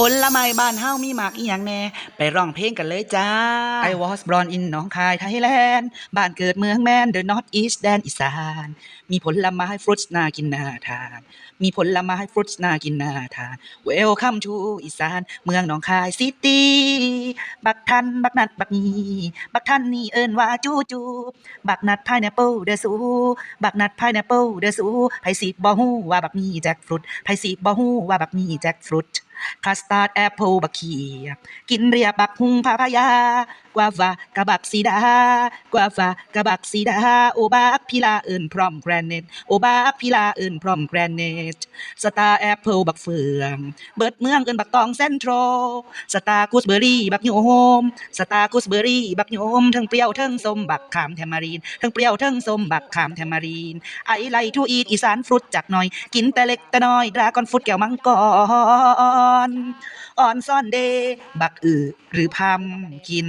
ผลไม้บ้านเฮามีหมากอีหยังแน่ไปร้องเพลงกันเลยจ้า I was born in หนองคายไทยแลนด์บ้านเกิดเมืองแมน The North East แดนอีสาน มีผลไม้ฟรุตน่ากินน่าทาน มีผลไม้ฟรุตน่ากินน่าทาน Welcome to อีสาน เมืองหนองคายซิตี้บักทันบักนัดบักนีบักทันนี่เอิ้นว่าจูจูบักนัดพายแนปเปิลเดอสูบักนัดพายแนปเปิลเดอสูไผสิบ่ฮู้ว่าบักมีแจ็คฟรุตไผสิบ่ฮู้ว่าบักมีแจ็คฟรุต คัสตาร์ดแอปเปิลบักเขียบกินเรียบบักหุงพาพายากวาวากะบักสีดากวาวากะบักสีดา โอบักพิลาเอินพร้อมแกรนเนตโอบักพิลาเอินพร้อมแกรนเนตสตาร์แอปเปิลบักเฟือง เบิดเมืองเอินบักตองเซนทรัลสตาร์กูสเบอรี่บักโยมสตาร์กูสเบอรี่บักโยมทั้งเปรี้ยวทั้งส้มบักขามแทมารีนทั้งเปรี้ยวทั้งส้มบักขามแทมารีนไอไลทูอีทอีสานฟรุตจากหน่อย กินแต่เล็กแต่น้อยดราก้อนฟรุตแก้วมังกรอ่อนซ่อนเด บักอือหรือพามกิน